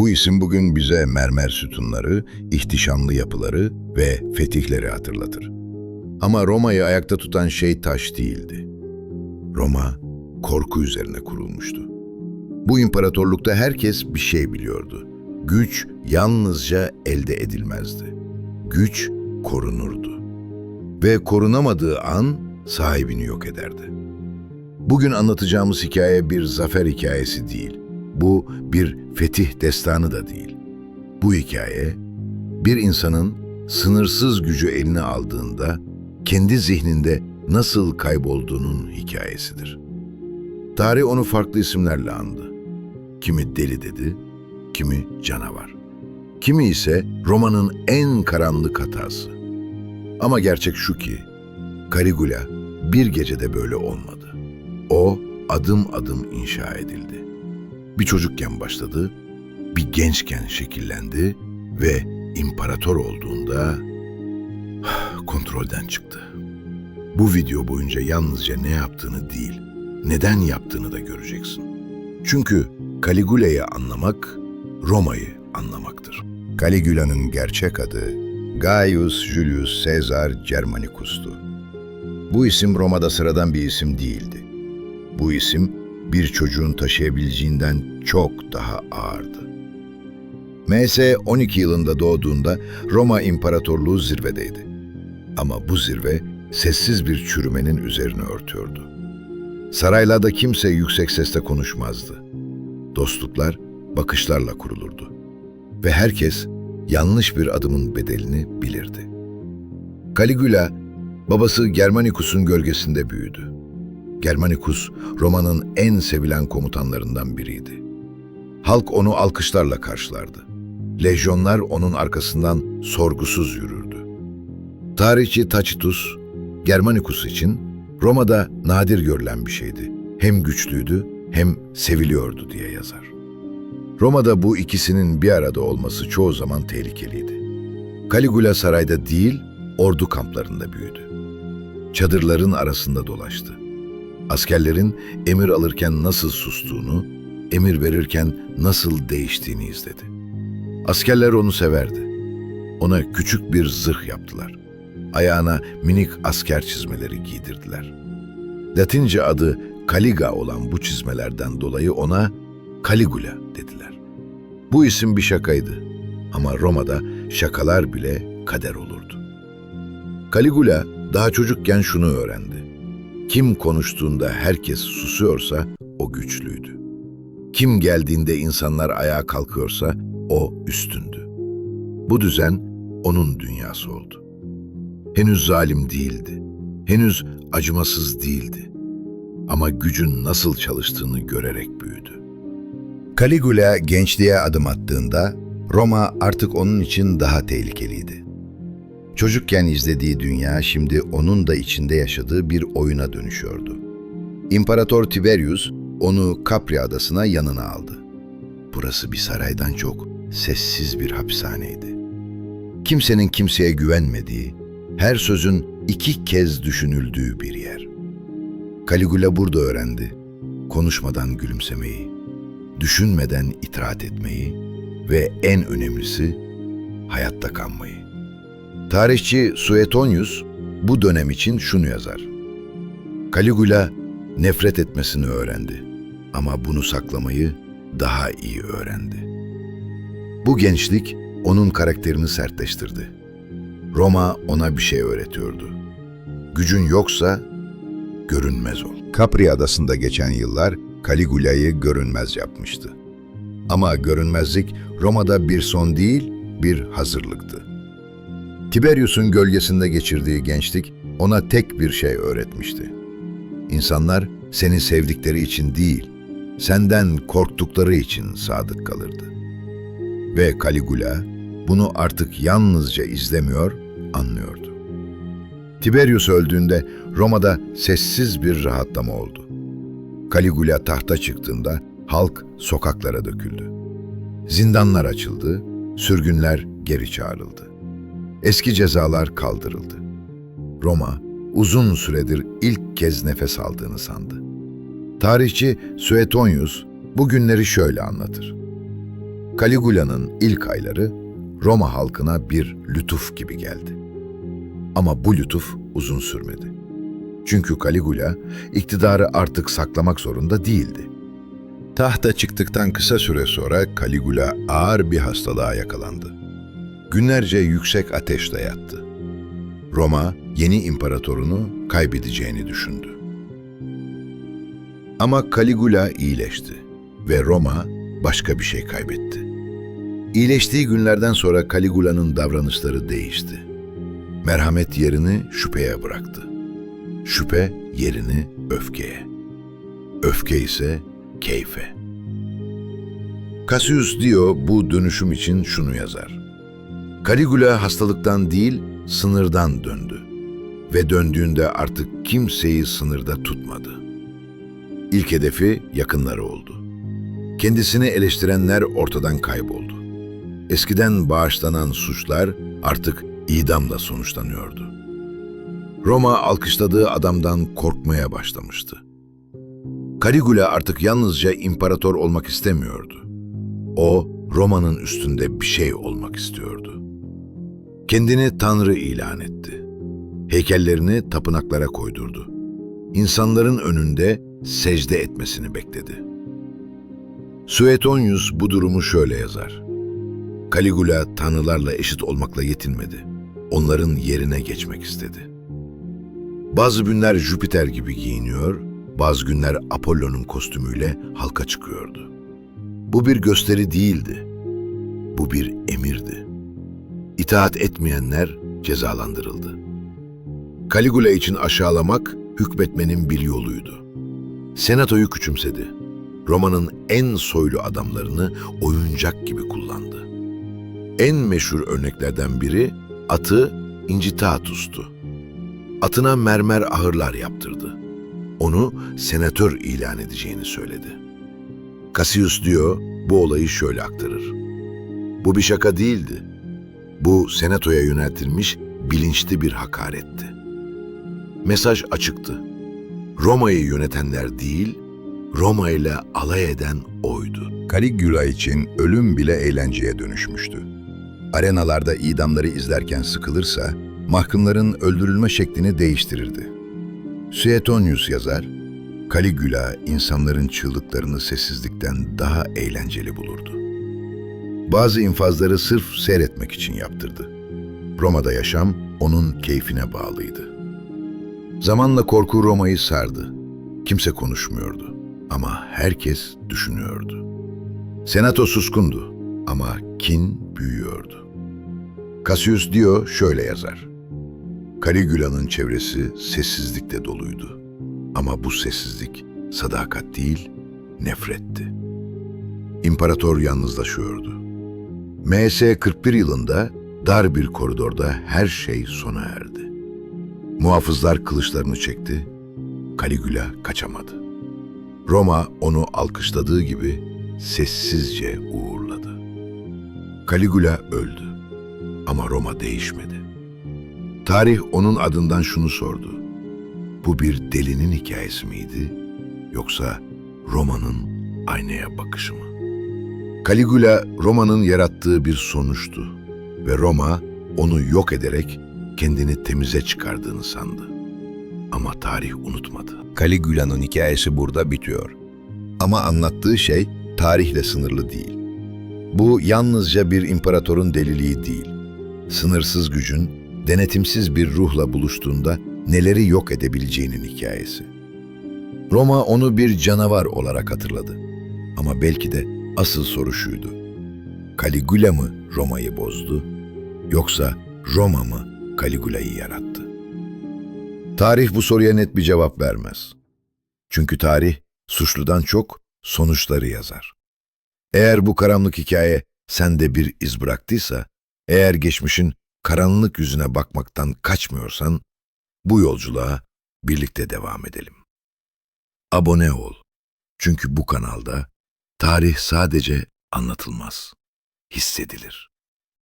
Bu isim bugün bize mermer sütunları, ihtişamlı yapıları ve fetihleri hatırlatır. Ama Roma'yı ayakta tutan şey taş değildi. Roma korku üzerine kurulmuştu. Bu imparatorlukta herkes bir şey biliyordu. Güç yalnızca elde edilmezdi. Güç korunurdu. Ve korunamadığı an sahibini yok ederdi. Bugün anlatacağımız hikaye bir zafer hikayesi değil. Bu bir fetih destanı da değil. Bu hikaye bir insanın sınırsız gücü eline aldığında kendi zihninde nasıl kaybolduğunun hikayesidir. Tarih onu farklı isimlerle andı. Kimi deli dedi, kimi canavar. Kimi ise romanın en karanlık hatası. Ama gerçek şu ki, Caligula bir gecede böyle olmadı. O adım adım inşa edildi. Bir çocukken başladı, bir gençken şekillendi ve imparator olduğunda kontrolden çıktı. Bu video boyunca yalnızca ne yaptığını değil, neden yaptığını da göreceksin. Çünkü Caligula'yı anlamak, Roma'yı anlamaktır. Caligula'nın gerçek adı Gaius Julius Caesar Germanicus'tu. Bu isim Roma'da sıradan bir isim değildi. Bu isim bir çocuğun taşıyabileceğinden çok daha ağırdı. MS 12 yılında doğduğunda Roma İmparatorluğu zirvedeydi. Ama bu zirve sessiz bir çürümenin üzerine örtüyordu. Saraylarda kimse yüksek sesle konuşmazdı. Dostluklar bakışlarla kurulurdu. Ve herkes yanlış bir adımın bedelini bilirdi. Caligula, babası Germanicus'un gölgesinde büyüdü. Germanicus, Roma'nın en sevilen komutanlarından biriydi. Halk onu alkışlarla karşılardı. Lejyonlar onun arkasından sorgusuz yürürdü. Tarihçi Tacitus, Germanicus için Roma'da nadir görülen bir şeydi. Hem güçlüydü hem seviliyordu diye yazar. Roma'da bu ikisinin bir arada olması çoğu zaman tehlikeliydi. Caligula sarayda değil, ordu kamplarında büyüdü. Çadırların arasında dolaştı. Askerlerin emir alırken nasıl sustuğunu, emir verirken nasıl değiştiğini izledi. Askerler onu severdi. Ona küçük bir zırh yaptılar. Ayağına minik asker çizmeleri giydirdiler. Latince adı Caliga olan bu çizmelerden dolayı ona Caligula dediler. Bu isim bir şakaydı ama Roma'da şakalar bile kader olurdu. Caligula daha çocukken şunu öğrendi. Kim konuştuğunda herkes susuyorsa o güçlüydü. Kim geldiğinde insanlar ayağa kalkıyorsa o üstündü. Bu düzen onun dünyası oldu. Henüz zalim değildi. Henüz acımasız değildi. Ama gücün nasıl çalıştığını görerek büyüdü. Caligula gençliğe adım attığında Roma artık onun için daha tehlikeliydi. Çocukken izlediği dünya şimdi onun da içinde yaşadığı bir oyuna dönüşüyordu. İmparator Tiberius onu Capri adasına yanına aldı. Burası bir saraydan çok sessiz bir hapishaneydi. Kimsenin kimseye güvenmediği, her sözün iki kez düşünüldüğü bir yer. Caligula burada öğrendi. Konuşmadan gülümsemeyi, düşünmeden itaat etmeyi ve en önemlisi hayatta kalmayı. Tarihçi Suetonius bu dönem için şunu yazar. Caligula nefret etmesini öğrendi ama bunu saklamayı daha iyi öğrendi. Bu gençlik onun karakterini sertleştirdi. Roma ona bir şey öğretiyordu. Gücün yoksa görünmez ol. Capri adasında geçen yıllar Caligula'yı görünmez yapmıştı. Ama görünmezlik Roma'da bir son değil, bir hazırlıktı. Tiberius'un gölgesinde geçirdiği gençlik ona tek bir şey öğretmişti. İnsanlar seni sevdikleri için değil, senden korktukları için sadık kalırdı. Ve Caligula bunu artık yalnızca izlemiyor, anlıyordu. Tiberius öldüğünde Roma'da sessiz bir rahatlama oldu. Caligula tahta çıktığında halk sokaklara döküldü. Zindanlar açıldı, sürgünler geri çağrıldı. Eski cezalar kaldırıldı. Roma uzun süredir ilk kez nefes aldığını sandı. Tarihçi Suetonius bu günleri şöyle anlatır. Caligula'nın ilk ayları Roma halkına bir lütuf gibi geldi. Ama bu lütuf uzun sürmedi. Çünkü Caligula iktidarı artık saklamak zorunda değildi. Tahta çıktıktan kısa süre sonra Caligula ağır bir hastalığa yakalandı. Günlerce yüksek ateşle yattı. Roma yeni imparatorunu kaybedeceğini düşündü. Ama Caligula iyileşti ve Roma başka bir şey kaybetti. İyileştiği günlerden sonra Caligula'nın davranışları değişti. Merhamet yerini şüpheye bıraktı. Şüphe yerini öfkeye. Öfke ise keyfe. Cassius Dio bu dönüşüm için şunu yazar. Caligula hastalıktan değil, sınırdan döndü. Ve döndüğünde artık kimseyi sınırda tutmadı. İlk hedefi yakınları oldu. Kendisini eleştirenler ortadan kayboldu. Eskiden bağışlanan suçlar artık idamla sonuçlanıyordu. Roma alkışladığı adamdan korkmaya başlamıştı. Caligula artık yalnızca imparator olmak istemiyordu. O, Roma'nın üstünde bir şey olmak istiyordu. Kendini Tanrı ilan etti. Heykellerini tapınaklara koydurdu. İnsanların önünde secde etmesini bekledi. Suetonius bu durumu şöyle yazar. Caligula tanrılarla eşit olmakla yetinmedi. Onların yerine geçmek istedi. Bazı günler Jüpiter gibi giyiniyor, bazı günler Apollon'un kostümüyle halka çıkıyordu. Bu bir gösteri değildi. Bu bir emirdi. İtaat etmeyenler cezalandırıldı. Caligula için aşağılamak, hükmetmenin bir yoluydu. Senatoyu küçümsedi. Roma'nın en soylu adamlarını oyuncak gibi kullandı. En meşhur örneklerden biri atı Incitatus'tu. Atına mermer ahırlar yaptırdı. Onu senatör ilan edeceğini söyledi. Cassius diyor bu olayı şöyle aktarır. Bu bir şaka değildi. Bu senatoya yöneltilmiş bilinçli bir hakaretti. Mesaj açıktı. Roma'yı yönetenler değil, Roma ile alay eden oydu. Caligula için ölüm bile eğlenceye dönüşmüştü. Arenalarda idamları izlerken sıkılırsa, mahkumların öldürülme şeklini değiştirirdi. Suetonius yazar, Caligula insanların çığlıklarını sessizlikten daha eğlenceli bulurdu. Bazı infazları sırf seyretmek için yaptırdı. Roma'da yaşam onun keyfine bağlıydı. Zamanla korku Roma'yı sardı. Kimse konuşmuyordu ama herkes düşünüyordu. Senato suskundu ama kin büyüyordu. Cassius Dio şöyle yazar. Caligula'nın çevresi sessizlikle doluydu. Ama bu sessizlik sadakat değil, nefretti. İmparator yalnızlaşıyordu. MS 41 yılında dar bir koridorda her şey sona erdi. Muhafızlar kılıçlarını çekti, Caligula kaçamadı. Roma onu alkışladığı gibi sessizce uğurladı. Caligula öldü ama Roma değişmedi. Tarih onun adından şunu sordu. Bu bir delinin hikayesi miydi yoksa Roma'nın aynaya bakışı mı? Caligula Roma'nın yarattığı bir sonuçtu ve Roma onu yok ederek kendini temize çıkardığını sandı. Ama tarih unutmadı. Caligula'nın hikayesi burada bitiyor. Ama anlattığı şey tarihle sınırlı değil. Bu yalnızca bir imparatorun deliliği değil. Sınırsız gücün denetimsiz bir ruhla buluştuğunda neleri yok edebileceğinin hikayesi. Roma onu bir canavar olarak hatırladı. Ama belki de asıl soru şuydu. Caligula mı Roma'yı bozdu yoksa Roma mı Caligula'yı yarattı? Tarih bu soruya net bir cevap vermez. Çünkü tarih suçludan çok sonuçları yazar. Eğer bu karanlık hikaye sende bir iz bıraktıysa, eğer geçmişin karanlık yüzüne bakmaktan kaçmıyorsan, bu yolculuğa birlikte devam edelim. Abone ol. Çünkü bu kanalda tarih sadece anlatılmaz, hissedilir.